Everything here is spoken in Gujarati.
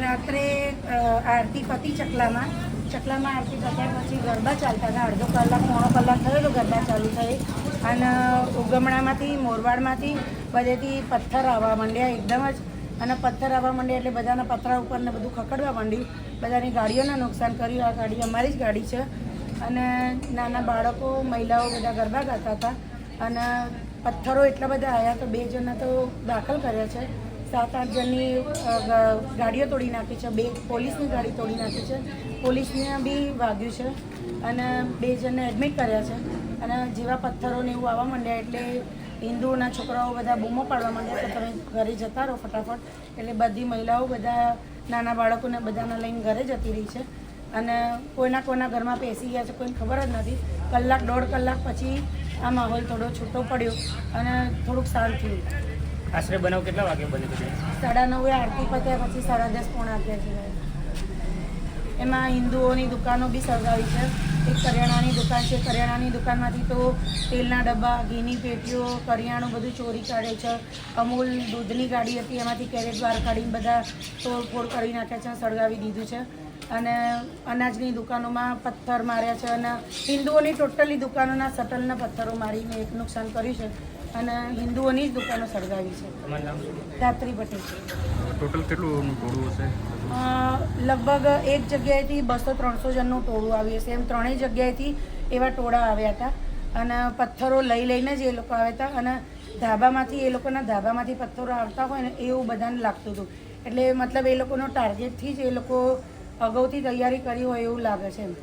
રાત્રે આરતી પતિ ચકલામાં. ચકલામાં આરતી પત્યા પછી ગરબા ચાલતા હતા. અડધો કલાક, પોણો કલાક થયો તો ગરબા ચાલુ થઈ. અને ઉગમણામાંથી, મોરવાડમાંથી બધેથી પથ્થર આવવા માંડ્યા એકદમ જ. અને પથ્થર આવવા માંડ્યા એટલે બધાના પથરા ઉપર ને બધું ખકડવા માંડ્યું. બધાની ગાડીઓને નુકસાન કર્યું. આ ગાડી અમારી જ ગાડી છે. અને નાના બાળકો, મહિલાઓ બધા ગરબા ગાતા હતા. અને પથ્થરો એટલા બધા આવ્યા તો બે જણા તો દાખલ કર્યા છે. સાત આઠ જણની ગાડીઓ તોડી નાખી છે, બે પોલીસની ગાડી તોડી નાખી છે. પોલીસને બી વાગ્યું છે અને બે જણને એડમિટ કર્યા છે. અને જેવા પથ્થરો ને એવું આવવા માંડ્યા એટલે હિન્દુઓના છોકરાઓ બધા બૂમો પાડવા માંડ્યા કે તમે ઘરે જતા રહો ફટાફટ. એટલે બધી મહિલાઓ બધા નાના બાળકોને બધાને લઈને ઘરે જતી રહી છે. અને કોઈના કોઈના ઘરમાં પેસી ગયા છે, કોઈને ખબર જ નથી. કલાક, દોઢ કલાક પછી આ માહોલ થોડો છૂટો પડ્યો અને થોડુંક શાંત થયું. આશરે બનાવ કેટલા વાગે બને છે સાડા નવે આરતી પત્યા પછી સાડા દસ પોણા અગિયાર છે. એમાં હિન્દુઓની દુકાનો બી સળગાવી છે. એક કરિયાણાની દુકાન છે. કરિયાણાની દુકાનમાંથી તો તેલના ડબ્બા, ઘીની પેટીઓ, કરિયાણું બધું ચોરી કાઢે છે. અમૂલ દૂધની ગાડી હતી. એમાંથી કેરેટ બહાર કાઢીને બધા તોડફોડ કરી નાખ્યા છે, સળગાવી દીધું છે. અને અનાજની દુકાનોમાં પથ્થર માર્યા છે અને હિન્દુઓની ટોટલી દુકાનોના શટલના પથ્થરો મારીને એક નુકસાન કર્યું છે અને હિન્દુઓની જ દુકાનો સળગાવી છે. રાત્રિ પટેલ. ટોટલ કેટલું ટોળું હશે? લગભગ એક જગ્યાએથી બસો ત્રણસો જણનું ટોળું આવ્યું છે એમ ત્રણેય જગ્યાએથી એવા ટોળા આવ્યા હતા. અને પથ્થરો લઈ લઈને જ એ લોકો આવ્યા હતા અને ધાબામાંથી એ લોકોના ધાબામાંથી પથ્થરો આવતા હોય ને એવું બધાને લાગતું હતું. એટલે મતલબ એ લોકોનો ટાર્ગેટથી જ એ લોકો અગાઉથી તૈયારી કરી હોય એવું લાગે છે એમ.